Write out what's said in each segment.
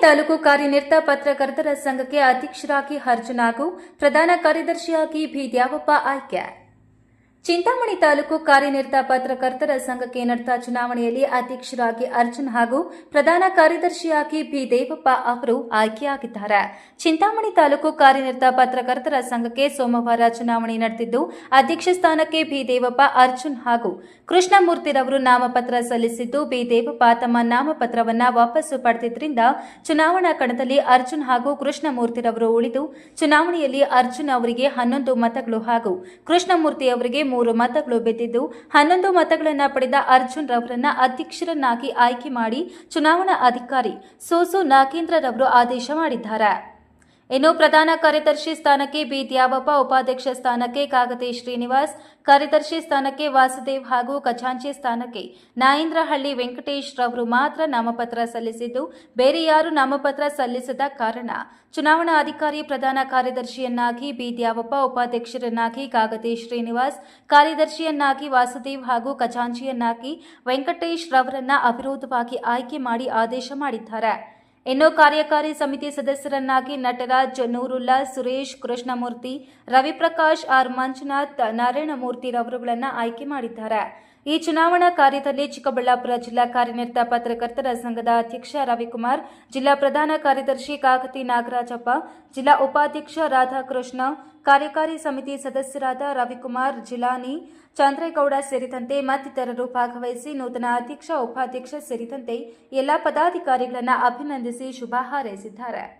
ತಾಲೂಕು ಕಾರ್ಯನಿರತ ಪತ್ರಕರ್ತರ ಸಂಘಕ್ಕೆ ಅಧ್ಯಕ್ಷರಾಗಿ ಅರ್ಜುನ್ ಹಾಗೂ ಪ್ರಧಾನ ಕಾರ್ಯದರ್ಶಿಯಾಗಿ ಬಿ ಆಯ್ಕೆ. ಚಿಂತಾಮಣಿ ತಾಲೂಕು ಕಾರ್ಯನಿರತ ಪತ್ರಕರ್ತರ ಸಂಘಕ್ಕೆ ನಡೆದ ಚುನಾವಣೆಯಲ್ಲಿ ಅಧ್ಯಕ್ಷರಾಗಿ ಅರ್ಜುನ್ ಹಾಗೂ ಪ್ರಧಾನ ಕಾರ್ಯದರ್ಶಿಯಾಗಿ ಬಿ ದೇವಪ್ಪ ಅವರು ಆಯ್ಕೆಯಾಗಿದ್ದಾರೆ. ಚಿಂತಾಮಣಿ ತಾಲೂಕು ಕಾರ್ಯನಿರತ ಪತ್ರಕರ್ತರ ಸಂಘಕ್ಕೆ ಸೋಮವಾರ ಚುನಾವಣೆ ನಡೆದಿದ್ದು, ಅಧ್ಯಕ್ಷ ಸ್ಥಾನಕ್ಕೆ ಬಿ ದೇವಪ್ಪ, ಅರ್ಜುನ್ ಹಾಗೂ ಕೃಷ್ಣಮೂರ್ತಿರವರು ನಾಮಪತ್ರ ಸಲ್ಲಿಸಿದ್ದು, ಬಿ ದೇವಪ್ಪ ತಮ್ಮ ನಾಮಪತ್ರವನ್ನ ವಾಪಸ್ಸು ಪಡೆದಿದ್ದರಿಂದ ಚುನಾವಣಾ ಕಣದಲ್ಲಿ ಅರ್ಜುನ್ ಹಾಗೂ ಕೃಷ್ಣಮೂರ್ತಿರವರು ಉಳಿದು, ಚುನಾವಣೆಯಲ್ಲಿ ಅರ್ಜುನ್ ಅವರಿಗೆ ಹನ್ನೊಂದು ಮತಗಳು ಹಾಗೂ ಕೃಷ್ಣಮೂರ್ತಿ ಅವರಿಗೆ ಮೂರು ಮತಗಳು ಬಿದ್ದಿದ್ದು ಹನ್ನೊಂದು ಮತಗಳನ್ನು ಪಡೆದ ಅರ್ಜುನ್ ರವರನ್ನ ಅಧ್ಯಕ್ಷರನ್ನಾಗಿ ಆಯ್ಕೆ ಮಾಡಿ ಚುನಾವಣಾ ಅಧಿಕಾರಿ ಸೋಸು ನಾಗೇಂದ್ರರವರು ಆದೇಶ ಮಾಡಿದ್ದಾರೆ. ಇನ್ನು ಪ್ರಧಾನ ಕಾರ್ಯದರ್ಶಿ ಸ್ಥಾನಕ್ಕೆ ಬಿ. ದ್ಯಾವಪ್ಪ, ಉಪಾಧ್ಯಕ್ಷ ಸ್ಥಾನಕ್ಕೆ ಕಾಗತಿ ಶ್ರೀನಿವಾಸ್, ಕಾರ್ಯದರ್ಶಿ ಸ್ಥಾನಕ್ಕೆ ವಾಸುದೇವ್ ಹಾಗೂ ಖಜಾಂಚಿ ಸ್ಥಾನಕ್ಕೆ ನಾಯೇಂದ್ರಹಳ್ಳಿ ವೆಂಕಟೇಶ್ ರವರು ಮಾತ್ರ ನಾಮಪತ್ರ ಸಲ್ಲಿಸಿದ್ದು, ಬೇರೆ ಯಾರು ನಾಮಪತ್ರ ಸಲ್ಲಿಸದ ಕಾರಣ. ಚುನಾವಣಾ ಅಧಿಕಾರಿ ಪ್ರಧಾನ ಕಾರ್ಯದರ್ಶಿಯನ್ನಾಗಿ ಬಿ. ದ್ಯಾವಪ್ಪ, ಉಪಾಧ್ಯಕ್ಷರನ್ನಾಗಿ ಕಾಗತಿ ಶ್ರೀನಿವಾಸ್, ಕಾರ್ಯದರ್ಶಿಯನ್ನಾಗಿ ವಾಸುದೇವ್ ಹಾಗೂ ಖಜಾಂಚಿಯನ್ನಾಗಿ ವೆಂಕಟೇಶ್ ರವರನ್ನ ಅವಿರೋಧವಾಗಿ ಆಯ್ಕೆ ಮಾಡಿ ಆದೇಶ ಮಾಡಿದ್ದಾರೆ. ಇನ್ನು ಕಾರ್ಯಕಾರಿ ಸಮಿತಿ ಸದಸ್ಯರನ್ನಾಗಿ ನಟರಾಜ್ ನೂರುಲ್ಲಾ, ಸುರೇಶ್ ಕೃಷ್ಣಮೂರ್ತಿ, ರವಿಪ್ರಕಾಶ್ ಆರ್ ಮಂಜುನಾಥ್, ನಾರಾಯಣಮೂರ್ತಿ ರವರುಗಳನ್ನು ಆಯ್ಕೆ ಮಾಡಿದ್ದಾರೆ. ಈ ಚುನಾವಣಾ ಕಾರ್ಯದಲ್ಲಿ ಚಿಕ್ಕಬಳ್ಳಾಪುರ ಜಿಲ್ಲಾ ಕಾರ್ಯನಿರತ ಪತ್ರಕರ್ತರ ಸಂಘದ ಅಧ್ಯಕ್ಷ ರವಿಕುಮಾರ್, ಜಿಲ್ಲಾ ಪ್ರಧಾನ ಕಾರ್ಯದರ್ಶಿ ಕಾಕತಿ ನಾಗರಾಜಪ್ಪ, ಜಿಲ್ಲಾ ಉಪಾಧ್ಯಕ್ಷ ರಾಧಾಕೃಷ್ಣ ಕಾರ್ಯಕಾರಿ ಸಮಿತಿ ಸದಸ್ಯರಾದ ರವಿಕುಮಾರ್, ಜಿಲಾನಿ, ಚಂದ್ರೇಗೌಡ ಸೇರಿದಂತೆ ಮತ್ತಿತರರು ಭಾಗವಹಿಸಿ ನೂತನ ಅಧ್ಯಕ್ಷ, ಉಪಾಧ್ಯಕ್ಷ ಸೇರಿದಂತೆ ಎಲ್ಲಾ ಪದಾಧಿಕಾರಿಗಳನ್ನು ಅಭಿನಂದಿಸಿ ಶುಭ ಹಾರೈಸಿದ್ದಾರೆ.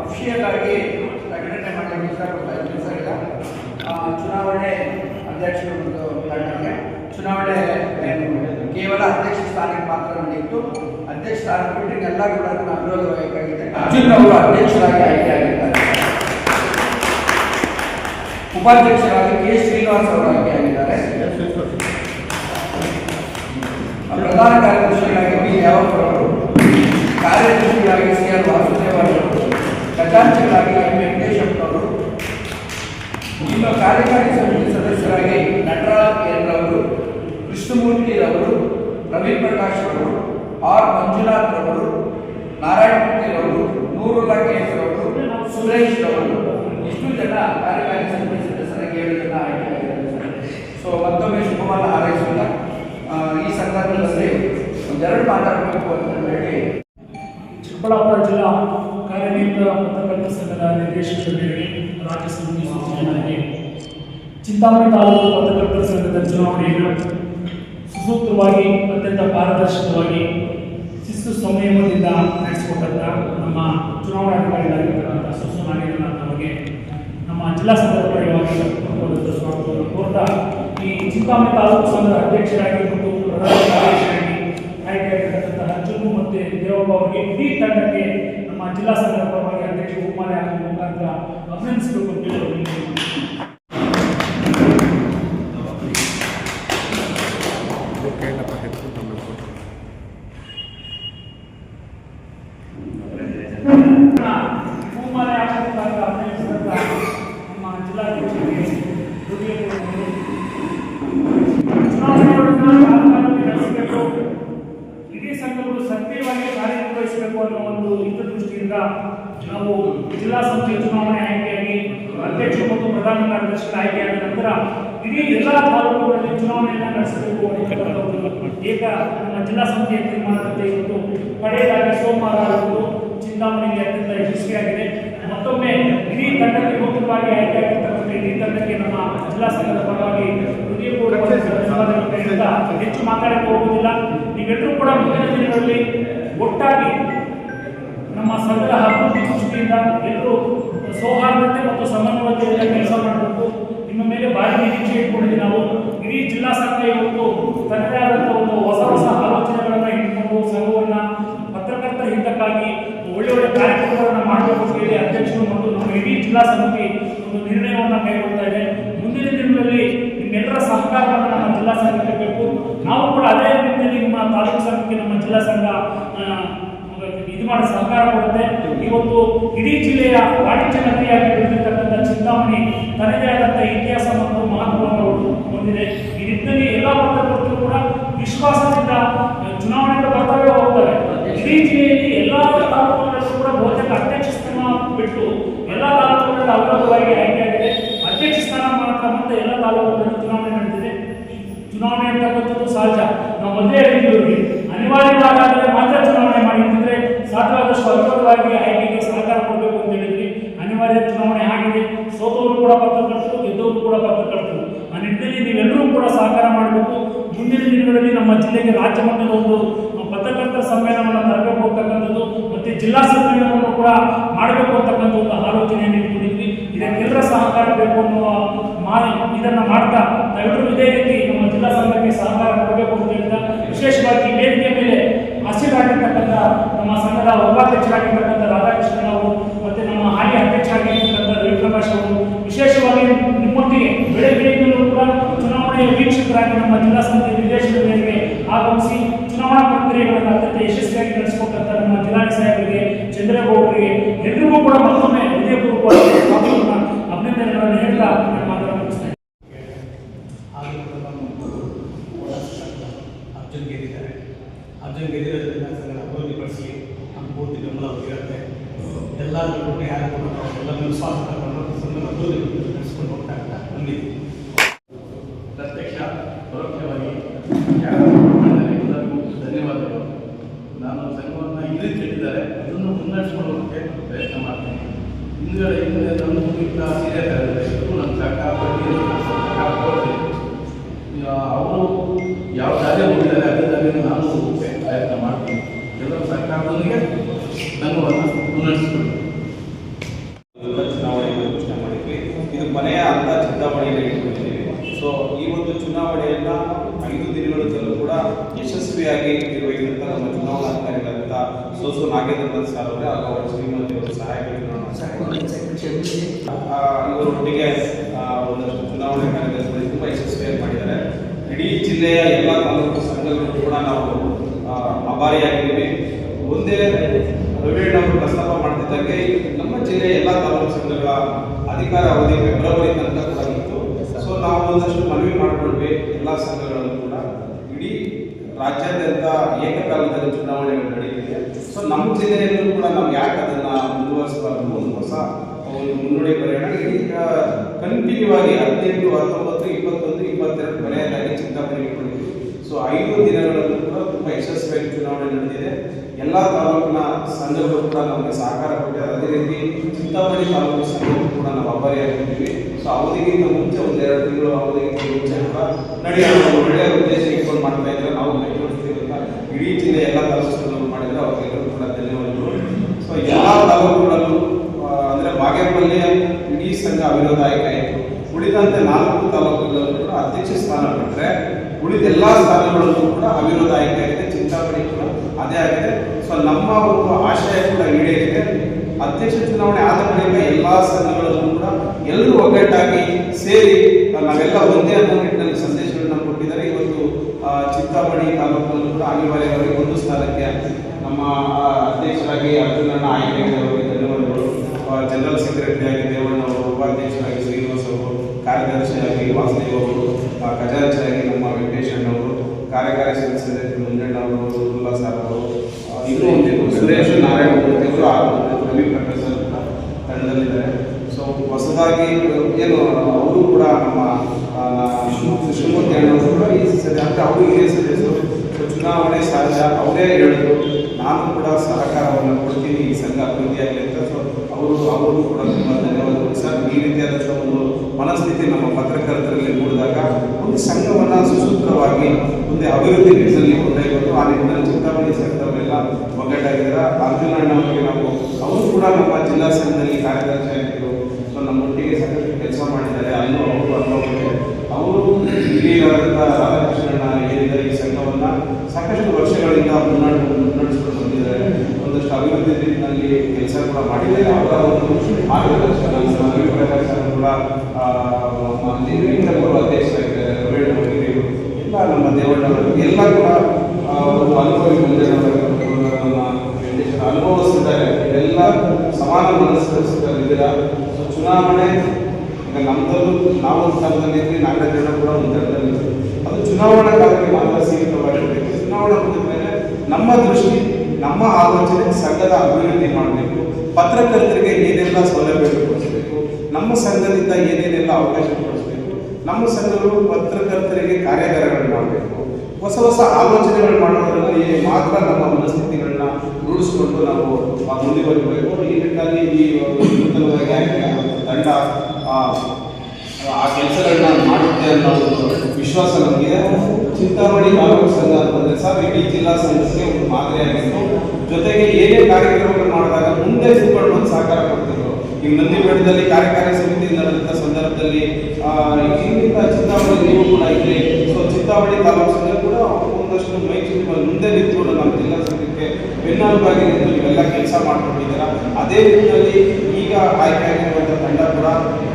ಅಫಿಷಿಯಲ್ ಆಗಿ ಪ್ರಕಟಣೆ ಮಾಡಲಿಕ್ಕೆ ಇಷ್ಟಪಡ್ತಾ ಇದ್ದೀನಿ ಸರ್ ಈಗ ಆ, ಚುನಾವಣೆ ಅಧ್ಯಕ್ಷರು ಒಂದು ತಂಡಕ್ಕೆ ಚುನಾವಣೆ ಕೇವಲ ಅಧ್ಯಕ್ಷ ಸ್ಥಾನಕ್ಕೆ ಮಾತ್ರ ನಡೆಯಿತು. ಅಧ್ಯಕ್ಷ ಸ್ಥಾನ ಬಿಟ್ಟು ಎಲ್ಲ ಕೂಡ ಅವಿರೋಧವಾಗಿದೆ ಅರ್ಜುನ್ ಅವರು ಅಧ್ಯಕ್ಷರಾಗಿ ಆಯ್ಕೆಯಾಗಿದ್ದಾರೆ ಉಪಾಧ್ಯಕ್ಷರಾಗಿ ಕೆ. ಶ್ರೀನಿವಾಸ್ ಅವರು ಆಯ್ಕೆಯಾಗಿದ್ದಾರೆ ಪ್ರಧಾನ ಕಾರ್ಯದರ್ಶಿಯಾಗಿ ಬಿ. ಯಾವಪ್ಪ ಅವರು, ಕಾರ್ಯದರ್ಶಿಯಾಗಿ ಸಿ. ಆರ್. ವಾಸುದೇವ ಅವರು, ಖಜಾಂಚಿಗಳಾಗಿ ಎಂ. ಇನ್ನು ಕಾರ್ಯಕಾರಿ ಸಮಿತಿ ಸದಸ್ಯರಾಗಿ ನಟರಾಜ್ ಎನ್ ರವರು ಕೃಷ್ಣಮೂರ್ತಿ ರವರು ರವಿ ಪ್ರಕಾಶ್ ಅವರು ಆರ್ ಮಂಜುನಾಥ್ ರವರು ನಾರಾಯಣಮೂರ್ತಿ ರವರು ನೂರುಲ್ಲಾ ರವರು ಸುರೇಶ್ ರವರು. ಇಷ್ಟು ಜನ ಕಾರ್ಯಕಾರಿ ಸಮಿತಿ ಸದಸ್ಯರಾಗಿ ಏಳು ಜನ ಆಯ್ಕೆಯಾಗಿದ್ದಾರೆ ಸೊ ಮತ್ತೊಮ್ಮೆ ಶುಭವನ್ನು ಹಾರೈಸುತ್ತಾ ಆ, ಈ ಸಂದರ್ಭದಲ್ಲಿ ಒಂದೆರಡು ಮಾತಾಡಬೇಕು ಅಂತ ಹೇಳಿ. ಚಿಕ್ಕಬಳ್ಳಾಪುರ ಜಿಲ್ಲಾ ಕಾರ್ಯನಿರತ ಪತ್ರಕರ್ತರ ಸಂಘದ ನಿರ್ದೇಶಕರಿಗೆ ರಾಜ್ಯ ಸಮಿತಿ ಸೂಚನೆ ಮೇರೆಗೆ ಚಿಂತಾಮಣಿ ತಾಲೂಕು ಪತ್ರಕರ್ತರ ಸಂಘದ ಚುನಾವಣೆಯನ್ನು ಸುಸೂತ್ರವಾಗಿ ಅತ್ಯಂತ ಪಾರದರ್ಶಕವಾಗಿ ಶಿಸ್ತು ಸಂಯಮದಿಂದ ನಡೆಸಿಕೊಟ್ಟಂತ ನಮ್ಮ ಚುನಾವಣಾಧಿಕಾರಿಗಳಾಗಿರ್ತಕ್ಕಂಥ ಸುಸು ನಾಗೇಂದ್ರನಾಥ್ ಅವರಿಗೆ ನಮ್ಮ ಜಿಲ್ಲಾ ಸ್ವಾಗತವನ್ನು ಕೋರ್ತಾ, ಈ ಚಿಂತಾಮಣಿ ತಾಲೂಕು ಸಂಘದ ಅಧ್ಯಕ್ಷರಾಗಿ ಮತ್ತು ಪ್ರಧಾನ ಕಾರ್ಯದರ್ಶಿಯಾಗಿ ಆಯ್ಕೆಯಾಗಿರ್ತಕ್ಕಂಥ ಅರ್ಜುನ್ ಮತ್ತು ದೇವಪ್ಪ ಅವರಿಗೆ ಇಡೀ ತಂಡಕ್ಕೆ ನಮ್ಮ ಜಿಲ್ಲಾ ಸಂಘದ ಪರವಾಗಿ ಅಧ್ಯಕ್ಷ ಉಪಮಾನೆ ಆಗುವ ಮುಖಾಂತರ ಅಭಿನಂದಿಸಬೇಕು ಅಂತ ಹೇಳಿ ವಿನಂತಿ ಮಾಡ್ತೀನಿ. ಬಹುಮಾನ ಹಾಕುವ ಮುಖಾಂತರ ಅಭಿನಂದಿಸಿದಂಥ ನಮ್ಮ ಜಿಲ್ಲಾಧ್ಯಕ್ಷರಿಗೆ ಹೃದಯಪೂರ್ವಕ ಚುನಾವಣೆಗಳನ್ನು ನಡೆಸಬೇಕು ಇಡೀ ಸಂಘಗಳು ಸಕ್ರಿಯವಾಗಿ ಕಾರ್ಯನಿರ್ವಹಿಸಬೇಕು ಅನ್ನೋ ಒಂದು ಹಿತದೃಷ್ಟಿಯಿಂದ ನಾವು ಜಿಲ್ಲಾ ಸಮಿತಿ ಚುನಾವಣೆ ಆಯ್ಕೆಯಾಗಿ ಅಧ್ಯಕ್ಷರು ಮತ್ತು ಪ್ರಧಾನ ಕಾರ್ಯದರ್ಶಿಗಳ ಆಯ್ಕೆಯಾದ ನಂತರ ಇಡೀ ಎಲ್ಲ ತಾಲೂಕುಗಳಲ್ಲಿ ಅನ್ನತಕ್ಕಂಥ ಒಂದು ಏಕ ನಮ್ಮ ಜಿಲ್ಲಾ ಸಮಿತಿಯ ತೀರ್ಮಾನದಂತೆ ಇವತ್ತು ಪಡೆಯಲಾಗಿ ಸೋಮವಾರ ಇವತ್ತು ಚಿಂತಾಮಣಿಗೆ ಅತ್ಯಂತ ಯಶಸ್ವಿಯಾಗಿದೆ ಮತ್ತೊಮ್ಮೆ ಇಡೀ ತಂಡಕ್ಕೆ ಮುಖ್ಯವಾಗಿ ಆಯ್ಕೆಯಾಗಿರ್ತಕ್ಕಂಥ ಇಡೀ ತಂಡಕ್ಕೆ ನಮ್ಮ ಜಿಲ್ಲಾ ಸಂಘದ ಪರವಾಗಿ ಹೃದಯಪೂರ್ವಕ ಧನ್ಯವಾದಗಳು ಹೇಳ್ತಾ ಹೆಚ್ಚು ಮಾತಾಡಕ್ಕೆ ಹೋಗುವುದಿಲ್ಲ ನೀವೆಲ್ಲರೂ ಕೂಡ ಮುಂದಿನ ದಿನಗಳಲ್ಲಿ ಒಟ್ಟಾಗಿ ನಮ್ಮ ಸಂಘದ ಅಭಿವೃದ್ಧಿ ದೃಷ್ಟಿಯಿಂದ ಎಲ್ಲರೂ ಸೌಹಾರ್ದತೆ ಮತ್ತು ಸಮನ್ವಯತೆಯಿಂದ ಕೆಲಸ ಮಾಡಬೇಕು. ನಿಮ್ಮ ಮೇಲೆ ಭಾರಿ ನಿರೀಕ್ಷೆ ಇಟ್ಕೊಂಡಿದ್ದೀವಿ ನಾವು. ಇಡೀ ಜಿಲ್ಲಾ ಸಂಘ ಇವತ್ತು ತನ್ನದೇ ಆದಂಥ ಒಂದು ಹೊಸ ಹೊಸ ಆಲೋಚನೆಗಳನ್ನು ಇಟ್ಕೊಂಡು ಸಂಘವನ್ನು ಪತ್ರಕರ್ತರ ಹಿತಕ್ಕಾಗಿ ಒಳ್ಳೆ ಒಳ್ಳೆ ಕಾರ್ಯಕ್ರಮಗಳನ್ನು ಮಾಡಬೇಕು ಹೇಳಿ ಅಧ್ಯಕ್ಷರು ಮತ್ತು ನಮ್ಮ ಇಡೀ ಜಿಲ್ಲಾ ಸಮಿತಿ ಒಂದು ನಿರ್ಣಯವನ್ನು ಕೈಗೊಳ್ತಾ ಇದೆ. ಮುಂದಿನ ದಿನಗಳಲ್ಲಿ ನಿಮ್ಮೆಲ್ಲರ ಸಹಕಾರವನ್ನು ನಮ್ಮ ಜಿಲ್ಲಾ ಸಂಘಕ್ಕೆ ಬೇಕು ನಾವು ಕೂಡ ಅದೇ ರೀತಿಯಲ್ಲಿ ನಿಮ್ಮ ತಾಲೂಕು ಸಂಘಕ್ಕೆ ನಮ್ಮ ಜಿಲ್ಲಾ ಸಂಘ ಇದು ಮಾಡಿ ಸಹಕಾರ ಕೊಡುತ್ತೆ. ಅವಿರೋಧವಾಗಿ ಆಯ್ಕೆಯಾಗಿದೆ ಅಧ್ಯಕ್ಷ ಸ್ಥಾನ ಮಾತ್ರ ಮತ್ತೆ ಎಲ್ಲ ತಾಲೂಕುಗಳಲ್ಲಿ ಚುನಾವಣೆ ನಡೆದಿದೆ ಚುನಾವಣೆ ಅಂತಕ್ಕಂಥದ್ದು ಸಹಜ. ನಾವು ಮೊದಲೇ ಹೇಳಿದ್ದೀವಿ ಅನಿವಾರ್ಯವಾದರೆ ಮಾತ್ರ ಚುನಾವಣೆ ಮಾಡಿದ್ರೆ ಸಾಧ್ಯವಾದಷ್ಟು ಅವಿರೋಧವಾಗಿ ಆಯ್ಕೆಗೆ ಸಹಕಾರ ಕೊಡಬೇಕು ಅಂತ ಹೇಳಿದ್ವಿ. ಅನಿವಾರ್ಯ ಚುನಾವಣೆ ಆಗಿದೆ. ಸೋತವರು ಕೂಡ ಪತ್ರಕರ್ತರು ಗೆದ್ದವರು ಕೂಡ ಪತ್ರಕರ್ತರು ಆ ನಿಟ್ಟಿನಲ್ಲಿ ನೀವೆಲ್ಲರೂ ಕೂಡ ಸಹಕಾರ ಮಾಡಬೇಕು. ಮುಂದಿನ ದಿನಗಳಲ್ಲಿ ನಮ್ಮ ಜಿಲ್ಲೆಗೆ ರಾಜ್ಯ ಮಟ್ಟದ ಒಂದು ಪತ್ರಕರ್ತರ ಸಮ್ಮೇಳನವನ್ನು ತರಬೇಕು ಅಂತಕ್ಕಂಥದ್ದು, ಮತ್ತೆ ಜಿಲ್ಲಾ ಸಮ್ಮೇಳನವನ್ನು ಕೂಡ ಮಾಡಬೇಕು ಅಂತಕ್ಕಂಥ ಒಂದು ಆಲೋಚನೆಯನ್ನು ಇಟ್ಕೊಂಡಿದ್ವಿ. ಇದಕ್ಕೆಲ್ಲರ ಸಹಕಾರ ಬೇಕು ಅನ್ನುವ ಮಾ ಇದನ್ನ ಮಾಡ್ತಾ ದಯವಿಟ್ಟು ಇದೇ ರೀತಿ ನಮ್ಮ ಜಿಲ್ಲಾ ಸಂಘಕ್ಕೆ ಸಹಕಾರ ಕೊಡಬೇಕು ಅಂತ ವಿಶೇಷವಾಗಿ ವೇದಿಕೆ ಮೇಲೆ ಹಸಿರಾಗಿರ್ತಕ್ಕಂಥ ನಮ್ಮ ಸಂಘದ ಉಪಾಧ್ಯಕ್ಷರಾಗಿರ್ತಕ್ಕಂಥ ರಾಧಾಕೃಷ್ಣನ್ ಅವರು ಮತ್ತೆ ನಮ್ಮ ಹಾಲಿ ಅಧ್ಯಕ್ಷರಾಗಿರ್ತಕ್ಕಂಥ ರವಿಪ್ರಕಾಶ್ ಅವರು, ವಿಶೇಷವಾಗಿ ನಿಮ್ಮೊಟ್ಟಿಗೆ ಬೆಳಗ್ಗೆಯಿಂದಲೂ ಕೂಡ ಚುನಾವಣೆಯ ವೀಕ್ಷಕರಾಗಿ ನಮ್ಮ ಜಿಲ್ಲಾ ಸಂಘದ ನಿರ್ದೇಶಕರ ಮೇಲೆ ಆಗಮಿಸಿ ಚುನಾವಣಾ ಪ್ರಕ್ರಿಯೆಗಳನ್ನು ಅತ್ಯಂತ ಯಶಸ್ವಿಯಾಗಿ ನಡೆಸಿಕೊಟ್ಟಂತ ನಮ್ಮ ಜಿಲ್ಲಾಡಿ ಸಾಹೇಬರಿಗೆ ಚಂದ್ರೇಗೌಡರಿಗೆ ಎಲ್ಲರಿಗೂ ಕೂಡ ಮತ್ತೊಮ್ಮೆ ಹೃದಯಪೂರ್ವಕವಾಗಿ ಸ್ವಾಗತವನ್ನ, ಅಭಿನಂದನೆಗಳನ್ನು ಹೇಳ್ತಾ ನನ್ನ ಮಾತನ್ನು ಮುಗಿಸ್ತೇನೆ ಅರ್ಜುನ್ ಗೆದ್ದಿದ್ದಾರೆ ಅರ್ಜುನ್ ಗೆದ್ದಿರೋದ್ರಿಂದ ಸಂಘ ಅಭಿವೃದ್ಧಿಪಡಿಸಿ ನಮ್ಮ ಪೂರ್ತಿ ಬೆಂಬಲ ಇರುತ್ತೆ ಎಲ್ಲರೂ ಕೂಡ ಯಾರು ಕೂಡ ಎಲ್ಲರೂ ವಿಶ್ವಾಸ ತಗೊಂಡು ಸಂಘ ಅಭಿವೃದ್ಧಿ ನಡೆಸ್ಕೊಂಡು ಹೋಗ್ತಾ ಅಂತ ನಂಬಿದ್ದೀವಿ ಪ್ರತ್ಯಕ್ಷ ಪರೋಕ್ಷವಾಗಿ ಯಾರು ಮಾಡಿದ್ದಾರೆ ಎಲ್ಲರಿಗೂ ಧನ್ಯವಾದಗಳು ನಾನು ಸಂಘವನ್ನು ಇಲ್ಲಿ ತಿಳಿದಿದ್ದಾರೆ ಅದನ್ನು ಮುನ್ನಡೆಸ್ಕೊಂಡು ಹೋಗೋಕ್ಕೆ ಪ್ರಯತ್ನ ಮಾಡ್ತೀನಿ ಹಿಂದುಗಡೆ ಹಿಂದೆ ನಮ್ಮ ಅವರು ಯಾವ ದಾರಿ ಹೋಗಿದ್ದಾರೆ ನಾನು ಪ್ರಯತ್ನ ಮಾಡ್ತೀನಿ ಎಲ್ಲರ ಸರ್ಕಾರದೊಂದಿಗೆ ಸಂಘವನ್ನು ಮುನ್ನಡೆಸ್ಕೊಂಡು ವಿರುದ್ಧ ಚುನಾವಣೆಯನ್ನು ಘೋಷಣೆ ಇದು ಅಂತ ಸೊ ಈ ಒಂದು ಚುನಾವಣೆಯನ್ನ ಐದು ದಿನಗಳಿಂದಲೂ ಕೂಡ ಯಶಸ್ವಿಯಾಗಿ ನಿರ್ವಹಿಸಿದಂಥ ನಮ್ಮ ಚುನಾವಣಾಧಿಕಾರಿಗಳಂತ ಸೋಸು ನಾಗೇಂದ್ರ ಸರ್ ಅವರೇ ಆಗ ಅವರ ಅವರು ಸಹಾಯಕರು ಇವರೊಟ್ಟಿಗೆ ಒಂದಷ್ಟು ಚುನಾವಣೆ ಕಾರ್ಯದರ್ಶಿಗಳು ತುಂಬ ಯಶಸ್ವಿಯಾಗಿ ಮಾಡಿದ್ದಾರೆ. ಇಡೀ ಜಿಲ್ಲೆಯ ಎಲ್ಲ ತಾಲೂಕು ಸಂಘಗಳು ಕೂಡ ನಾವು ಅಭಾರಿಯಾಗಿದ್ದೀವಿ. ಒಂದೇ ರವಿಯಣ್ಣ ಅವರು ಪ್ರಸ್ತಾಪ ಮಾಡ್ತಿದ್ದಂಗೆ ನಮ್ಮ ಜಿಲ್ಲೆಯ ಎಲ್ಲ ತಾಲೂಕು ಸಂಘಗಳ ಅಧಿಕಾರ ಅವಧಿ ಫೆಬ್ರವರಿ ತನಕ ಇತ್ತು ಸೊ ನಾವು ಒಂದಷ್ಟು ಮನವಿ ಮಾಡಿಕೊಂಡ್ವಿ ಎಲ್ಲ ಸಂಘಗಳನ್ನು ಕೂಡ. ರಾಜ್ಯಾದ್ಯಂತ ಏಕಕಾಲದಲ್ಲಿ ಚುನಾವಣೆಗಳು ನಡೆಯುತ್ತಿದೆ ಸೊ ನಮ್ಮ ಜಿಲ್ಲೆಯಲ್ಲೂ ಕೂಡ ನಾವು ಯಾಕೆ ಅದನ್ನ ಮುಂದುವರಿಸಬಾರ್ದು ಒಂದು ಹೊಸ ಒಂದು ಮುನ್ನುಡಿ ಬರೆಯೋಣ ಈಗ ಕಂಟಿನ್ಯೂ ಆಗಿ ಹದಿನೆಂಟು, ಹತ್ತೊಂಬತ್ತು, ಇಪ್ಪತ್ತೊಂದು, ಇಪ್ಪತ್ತೆರಡು ಕೊನೆಯದಾಗಿ ಚಿಂತಾಮಣಿ ಸೊ ಐದು ದಿನಗಳಲ್ಲೂ ಕೂಡ ತುಂಬ ಯಶಸ್ವಿಯಾಗಿ ಚುನಾವಣೆ ನಡೆದಿದೆ. ಎಲ್ಲ ತಾಲೂಕಿನ ಸಂಘಗಳು ಕೂಡ ನಮಗೆ ಸಹಕಾರ ಕೊಟ್ಟಿದ್ದಾರೆ. ಅದೇ ರೀತಿ ಚಿಂತಾಮಣಿ ತಾಲೂಕು ಸಂಘಕ್ಕೂ ಕೂಡ ನಾವು ಅಭಾರಿಯಾಗಿದ್ದೀವಿ ಸೊ ಅವಧಿಗಿಂತ ಮುಂಚೆ ಒಂದು ಎರಡು ತಿಂಗಳು ಅವಧಿಗಿಂತ ಮುಂಚೆ ನಡೆಯೋಣ ಒಳ್ಳೆಯ ಉದ್ದೇಶ ಇಟ್ಕೊಂಡು ಮಾಡ್ತಾ ಇದ್ರೆ ನಾವು ಕೈಗೊಳಿಸ್ತೀವಿ ಅಂತ ಇಡೀ ಜಿಲ್ಲೆ ಎಲ್ಲ ತಾಲೂಕುಗಳು ಮಾಡಿದ್ರೆ ಅವ್ರಿಗೆಲ್ಲರೂ ಕೂಡ ಧನ್ಯವಾದಗಳು. ಸೊ ಎಲ್ಲ ತಾಲೂಕುಗಳಲ್ಲೂ ಅಂದರೆ ಬಾಗೇಪಲ್ಲಿ ಇಡೀ ಸಂಘ ಅವಿರೋಧ ಆಯಿತು ಉಳಿದಂತೆ ನಾಲ್ಕು ತಾಲೂಕುಗಳಲ್ಲೂ ಕೂಡ ಅಧ್ಯಕ್ಷ ಸ್ಥಾನ ಬಿಟ್ಟರೆ ಉಳಿದ ಎಲ್ಲ ಸ್ಥಾನಗಳಲ್ಲೂ ಕೂಡ ಅವಿರೋಧ ಆಯ್ಕೆ ಆಗಿದೆ, ಚಿಂತಾಮಣಿ ಕೂಡ ಅದೇ ಆಗಿದೆ. ಸೊ ನಮ್ಮ ಒಂದು ಆಶಯ ಕೂಡ ಈಡೇರಿದೆ. ಅಧ್ಯಕ್ಷ ಚುನಾವಣೆ ಆದ ಬಳಿಕ ಎಲ್ಲ ಸಂಘಗಳಲ್ಲೂ ಕೂಡ ಎಲ್ಲರೂ ಒಗ್ಗಟ್ಟಾಗಿ ಸೇರಿ ನಾವೆಲ್ಲ ಒಂದೇ ಅನ್ನೋ ನಿಟ್ಟಿನಲ್ಲಿ ಸಂದೇಶಗಳನ್ನ ಕೊಟ್ಟಿದ್ದಾರೆ. ಇವತ್ತು ಚಿಂತಾಮಣಿ ತಾಲೂಕಲ್ಲೂ ಕೂಡ ಅವರಿಗೆ ಒಂದು ಸ್ಥಾನಕ್ಕೆ ನಮ್ಮ ಅಧ್ಯಕ್ಷರಾಗಿ ಅರ್ಜುನನ್ನ ಆಯ್ಕೆ ಮಾಡಿದವರಿಗೆ ಧನ್ಯವಾದಗಳು. ಜನರಲ್ ಸೆಕ್ರೆಟರಿ ಆಗಿ ದೇವಣ್ಣ ಅವರು ಉಪಾಧ್ಯಕ್ಷರಾಗಿ ಶ್ರೀನಿವಾಸ್ ಅವರು ಕಾರ್ಯದರ್ಶಿಯಾಗಿ ವಾಸುದೇವ್ ಅವರು ಖಜಾಂಚಿಯಾಗಿ ನಮ್ಮ ವೆಂಕಟೇಶ್ ಅವರು ಕಾರ್ಯಕಾರಿ ಸದಸ್ಯರಾಗಿ ಮಂಜಣ್ಣ ಅವರು ಸುಲ್ಲಾ ಸರ್ ಅವರು ಇನ್ನೂ ಸುರೇಶ್ ನಾರಾಯಣ ಮೂರ್ತಿ ಅವರು ಆ, ಮತ್ತು ಪ್ರಕಾಶ್ ಸರ್ ಕೂಡ ತಂಡದಲ್ಲಿದ್ದಾರೆ. ಸೊ ಹೊಸದಾಗಿ ಏನು, ಅವರು ಕೂಡ ನಮ್ಮ ಶಿವಮೊಗ್ಗ ಅಣ್ಣವರು ಕೂಡ ಈ ಸರಿ ಅವರು ಹಿರಿಯ ಸದಸ್ಯರು ಚುನಾವಣೆ ಸಹಜ ಅವರೇ ಹೇಳಿದ್ರು. ನಾನು ಕೂಡ ಸಹಕಾರವನ್ನು ಕೊಡ್ತೀನಿ ಈ ಸಂಘ ಅಭಿವೃದ್ಧಿ ಆಗಲಿ ಅಂತ. ಸೊ ಅವರು ಅವರು ಕೂಡ ತುಂಬ ಧನ್ಯವಾದಗಳು. ಸರ್, ಈ ರೀತಿಯಾದಂಥ ಒಂದು ಮನಸ್ಥಿತಿ ನಮ್ಮ ಪತ್ರಕರ್ತರಲ್ಲಿ ಮೂಡಿದಾಗ ಒಂದು ಸಂಘವನ್ನು ಸುಸೂತ್ರವಾಗಿ ಮುಂದೆ ಅಭಿವೃದ್ಧಿ ನಿಟ್ಟಿನಲ್ಲಿ ಕೊಂಡೊಯ್ಯಬೇಕು ಆ ನಿಟ್ಟಿನಲ್ಲಿ ಚಿಂತಾಮಣಿ ಸರ್ಕಾರವೆಲ್ಲ ಒಗ್ಗಟ್ಟಾಗಿದ್ದಾರೆ. ಅರ್ಜುನ ಅಣ್ಣವರಿಗೆ ನಾವು, ಅವರು ಕೂಡ ನಮ್ಮ ಜಿಲ್ಲಾ ಸಂಘದಲ್ಲಿ ಕಾರ್ಯದರ್ಶಿ ಆಗಿದ್ದರು ಸೊ ನಮ್ಮೊಟ್ಟಿಗೆ ಸಾಕಷ್ಟು ಕೆಲಸ ಮಾಡಿದ್ದಾರೆ ಅಲ್ಲೂ ಅವರು ಹಿರಿಯರಾದಂಥ ರಾಧಾಕೃಷ್ಣಣ್ಣ ಏನಿದ್ದಾರೆ ಈ ಸಂಘವನ್ನ ಸಾಕಷ್ಟು ವರ್ಷಗಳಿಂದ ಮುನ್ನಡೆ ಮುನ್ನಡೆಸ್ಕೊಂಡು ಬಂದಿದ್ದಾರೆ. ಒಂದಷ್ಟು ಅಭಿವೃದ್ಧಿ ನಿಟ್ಟಿನಲ್ಲಿ ಕೆಲಸ ಕೂಡ ಮಾಡಿದ್ದಾರೆ. ಅವರ ಒಂದು ಮಾರ್ಗದರ್ಶನ ಕೂಡ ಪೂರ್ವ ಅಧ್ಯಕ್ಷರಾಗಿದ್ದಾರೆ ಹಿರಿಯರು ಎಲ್ಲ ನಮ್ಮ ದೇವಣ್ಣವರು ಎಲ್ಲ ಕೂಡ ಒಂದು ಅನುಭವಿ ನಮ್ಮ ಅನುಭವಿಸಿದ್ದಾರೆ ಇದೆಲ್ಲ ಸಮಾನ ಮನಸ್ಸಿದ್ದೀರಾ ಸೊ, ಚುನಾವಣೆ ಈಗ ನಮ್ದಲ್ಲೂ ನಾವು ಒಂದು ಸ್ಥಳದಲ್ಲಿ ಇದ್ವಿ ನಾಲ್ಕು ಜನ ಕೂಡ ಒಂದು ಸ್ಥಳದಲ್ಲಿ ಅದು ಚುನಾವಣಾ ಕಾಲಕ್ಕೆ ಮಾತ್ರ ಸೀಮಿತವಾಗಿರಬೇಕು. ಚುನಾವಣಾ ಮೇಲೆ ನಮ್ಮ ದೃಷ್ಟಿ, ನಮ್ಮ ಆಲೋಚನೆ ಸಂಘದ ಅಭಿವೃದ್ಧಿ ಮಾಡಬೇಕು. ಪತ್ರಕರ್ತರಿಗೆ ಏನೆಲ್ಲ ಸೌಲಭ್ಯಗಳು ಕೊಡಿಸಬೇಕು? ನಮ್ಮ ಸಂಘದಿಂದ ಏನೇನೆಲ್ಲ ಅವಕಾಶ ಕೊಡಿಸಬೇಕು? ನಮ್ಮ ಸಂಘಗಳು ಪತ್ರಕರ್ತರಿಗೆ ಕಾರ್ಯಾಗಾರಗಳು ಮಾಡಬೇಕು. ಹೊಸ ಹೊಸ ಆಲೋಚನೆಗಳು ಮಾಡೋದ್ರಲ್ಲಿ ಮಾತ್ರ ನಮ್ಮ ಮನಸ್ಥಿತಿಗಳನ್ನ ರೂಢಿಸಿಕೊಂಡು ನಾವು ಮುಂದೆ ಬರಬೇಕು. ಈ ನಿಟ್ಟಿನಲ್ಲಿ ಈ ತಂಡ ಆ, ಕೆಲಸಗಳನ್ನ ಮಾಡುತ್ತೆ ಅನ್ನೋ ಒಂದು ವಿಶ್ವಾಸ ನಮಗಿದೆ ಚಿಂತಾಮಣಿ ತಾಲೂಕು ಸಂಘ ಬಂದರೆ ಸರ್ ಇಡೀ ಜಿಲ್ಲಾ ಸಂಘಕ್ಕೆ ಒಂದು ಮಾದರಿಯಾಗಿತ್ತು ಜೊತೆಗೆ ಏನೇ ಕಾರ್ಯಕ್ರಮಗಳು ಮಾಡಿದಾಗ ಮುಂದೆ ನಿಂತ್ಕೊಂಡು ಒಂದು ಸಹಕಾರ ಕೊಡ್ತಿದ್ರು. ಈ ನಂದಿ ಬೆಟ್ಟದಲ್ಲಿ ಕಾರ್ಯಕಾರಿ ಸಮಿತಿ ನಡೆದಂಥ ಸಂದರ್ಭದಲ್ಲಿ ಇಲ್ಲಿಂದ ಚಿಂತಾಮಣಿ ನೀವು ಕೂಡ ಇಲ್ಲಿ ಸೊ ಚಿಂತಾಮಣಿ ತಾಲೂಕು ಸಂಘ ಕೂಡ ಒಂದಷ್ಟು ಮೈ ಚುಚ್ಚಿ ಮುಂದೆ ನಿಂತ್ಕೊಂಡು ನಮ್ಮ ಜಿಲ್ಲಾ ಸಂಘಕ್ಕೆ ಬೆನ್ನೆಲುಬಾಗಿ ನಿಂತು ನೀವೆಲ್ಲ ಕೆಲಸ ಮಾಡ್ಕೊಂಡಿದ್ದೀರಾ. ಅದೇ ನಿಟ್ಟಿನಲ್ಲಿ ಈಗ ಆಯ್ಕೆ ಆಗಿರುವಂಥ ತಂಡ ಕೂಡ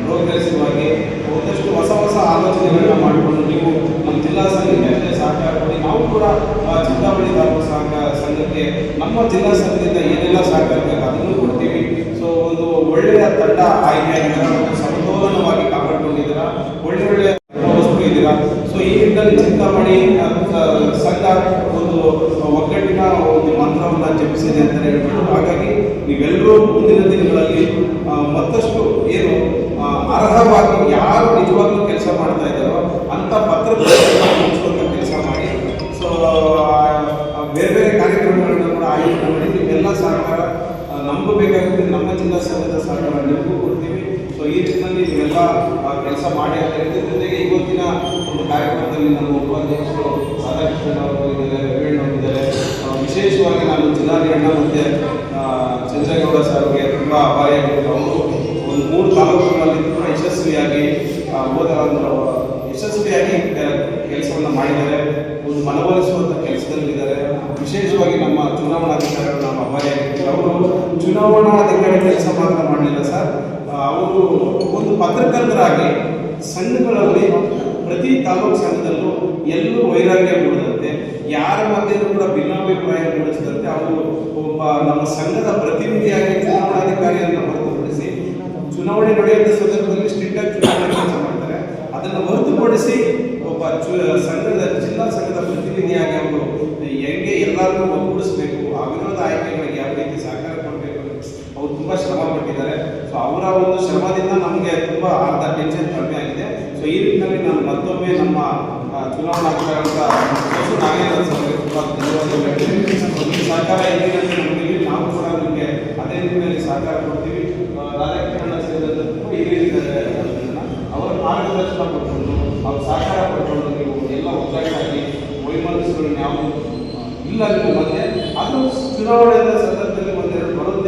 ಪ್ರೋಗ್ರೆಸಿವ್ ಆಗಿ ಒಂದಷ್ಟು ಹೊಸ ಹೊಸ ಆಲೋಚನೆಗಳನ್ನ ಮಾಡಿಕೊಂಡು ನೀವು ನಮ್ಮ ಜಿಲ್ಲಾ ಸಂಘಕ್ಕೆ ಸಹಕಾರ ಕೊಡಿ. ನಾವು ಕೂಡ ಆ, ಚಿಂತಾಮಣಿ ತಾಲೂಕು ಸಂಘ ಸಂಘಕ್ಕೆ ನಮ್ಮ ಜಿಲ್ಲಾ ಸಂಘದಿಂದ ಏನೆಲ್ಲ ಸಹಕಾರ ಬೇಕು ಅದನ್ನು ಕೊಡ್ತೀವಿ. ಸೊ ಒಂದು ಒಳ್ಳೆಯ ತಂಡ ಆಯ್ಕೆ ಆಗಿದ್ದೀರಾ ಒಂದು ಸಮತೋಲನವಾಗಿ ಕಾಪಾಡ್ಕೊಂಡಿದ್ದೀರಾ? ಒಳ್ಳೆ ಒಳ್ಳೆಯ ವಸ್ತು ಇದ್ದೀರಾ? ಸೊ ಈ ನಿಟ್ಟಿನಲ್ಲಿ ಚಿಂತಾಮಣಿ ಸಂಘ ಒಂದು ಮಂತ್ರವನ್ನ ಜಪಿಸಿದೆ ಅಂತ ಹೇಳ್ಬಿಟ್ಟು ಹಾಗಾಗಿ ನೀವೆಲ್ಲರೂ ಮುಂದಿನ ದಿನಗಳಲ್ಲಿ ಮತ್ತಷ್ಟು ಏನು ಅರ್ಹವಾಗಿ ಯಾರು ನಿಜವಾಗ್ಲೂ ಕೆಲಸ ಮಾಡ್ತಾ ಇದ್ದಾರೋ ಅಂತ ಪತ್ರ ಕೆಲಸ ಮಾಡಿ. ಸೊ ಬೇರೆ ಬೇರೆ ಕಾರ್ಯಕ್ರಮಗಳನ್ನು ಕೂಡ ಆಯೋಜನೆ ಮಾಡಿ. ಸಹಕಾರ ನಮಗೂ ಬೇಕಾಗುತ್ತೆ ನಮ್ಮ ಜಿಲ್ಲಾ ಸಂಘದ ಸಹಕಾರ ನಿಮಗೂ ಕೊಡ್ತೀವಿ. ಸೊ ಈ ನಿಟ್ಟಿನಲ್ಲಿ ನೀವೆಲ್ಲ ಕೆಲಸ ಮಾಡಿ ಹೇಳ್ತೀವಿ ಜೊತೆಗೆ ಇವತ್ತಿನ ಒಂದು ಕಾರ್ಯಕ್ರಮದಲ್ಲಿ ನಮ್ಮ ಉಪಾಧ್ಯಕ್ಷರು ರಾಧಾಕೃಷ್ಣ ಅವರು ಇದ್ದಾರೆ ಇದ್ದಾರೆ. ವಿಶೇಷವಾಗಿ ನಾನು ಜಿಲ್ಲಾಧಿಕಾರಿ ಮತ್ತೆ ಚಂದ್ರಗೌಡ ಸರ್ಗೆ ತುಂಬ ಅಪಾಯಾಗಿತ್ತು ಅವರು ಒಂದು ಮೂರು ತಾಲೂಕುಗಳಲ್ಲಿ ತುಂಬ ಯಶಸ್ವಿಯಾಗಿ ಹೋದ ಯಶಸ್ವಿಯಾಗಿ ಕೆಲಸವನ್ನು ಮಾಡಿದ್ದಾರೆ. ಒಂದು ಮನವೊಲಿಸುವಂಥ ಕೆಲಸದಲ್ಲಿದ್ದಾರೆ. ವಿಶೇಷವಾಗಿ ನಮ್ಮ ಚುನಾವಣಾಧಿಕಾರಿಗಳು ನಮ್ಮ ಅಪಾಯ ಅವರು ಚುನಾವಣಾಧಿಕಾರಿ ಕೆಲಸ ಮಾತ್ರ ಮಾಡಲಿಲ್ಲ ಸರ್. ಅವರು ಒಂದು ಪತ್ರಕರ್ತರಾಗಿ ಸಂಘಗಳಲ್ಲಿ ಪ್ರತಿ ತಾಲೂಕು ಸಂಘದಲ್ಲೂ ಎಲ್ಲರೂ ವೈರಾಗ್ಯ ಮೂಡದಂತೆ, ಯಾರ ಮಧ್ಯೆಯೂ ಕೂಡ ಭಿನ್ನಾಭಿಪ್ರಾಯ ಮೂಡಿಸದಂತೆ ಅವರು ಒಬ್ಬ ನಮ್ಮ ಸಂಘದ ಪ್ರತಿನಿಧಿಯಾಗಿ ಚುನಾವಣಾಧಿಕಾರಿಯನ್ನು ಹೊರತುಪಡಿಸಿ ಚುನಾವಣೆ ನಡೆಯುವಂಥ ಸಂದರ್ಭದಲ್ಲಿ ಸ್ಟ್ರಿಕ್ಟ್ ಆಗಿ ಚುನಾವಣೆ ಕೆಲಸ ಮಾಡ್ತಾರೆ. ಅದನ್ನು ಹೊರತುಪಡಿಸಿ ಒಬ್ಬ ಸಂಘದ, ಜಿಲ್ಲಾ ಸಂಘದ ಪ್ರತಿನಿಧಿಯಾಗಿ ಅವರು ಹೆಂಗೆ ಎಲ್ಲರನ್ನೂ ಒಗ್ಗೂಡಿಸಬೇಕು ಅವಿರೋಧ ಸೊ ಅವರ ಒಂದು ಶ್ರಮದಿಂದ ನಮಗೆ ತುಂಬ ಅರ್ಧ ಟೆನ್ಷನ್ ಕಡಿಮೆ ಆಗಿದೆ. ಸೊ ಈ ರೀತಿಯಲ್ಲಿ ನಾನು ಮತ್ತೊಮ್ಮೆ ನಮ್ಮ ಆ, ಚುನಾವಣಾಧಿಕಾರಿಗಳ ಬಸವ ನಾಗೇಂದ್ರ ಸರ್ಗೆ ತುಂಬ ಧನ್ಯವಾದಗಳು ಹೇಳ್ತೀನಿ. ಸಹಕಾರ ನಮಗೆ ನಾವು ಕೂಡ ನಿಮಗೆ ಅದೇ ನಿಟ್ಟಿನಲ್ಲಿ ಸಹಕಾರ ಕೊಡ್ತೀವಿ. ರಾಜಕೀಯ ಸೇರಿದಂತೆ ಅದನ್ನ ಅವರ ಮಾರ್ಗದರ್ಶನ ಕೊಟ್ಕೊಂಡು ಅವ್ರ ಸಹಕಾರ ಕೊಟ್ಕೊಂಡು ನೀವು ಎಲ್ಲ ಒಗ್ಗಟ್ಟಾಗಿ ವೈಮನಸ್ಸುಗಳನ್ನ ಯಾವ ಇಲ್ಲ ನಿಮ್ಮ ಮಧ್ಯೆ. ಅದು ಚುನಾವಣೆಯ ಸಂದರ್ಭದಲ್ಲಿ ಒಂದೆರಡು ಬರುತ್ತೆ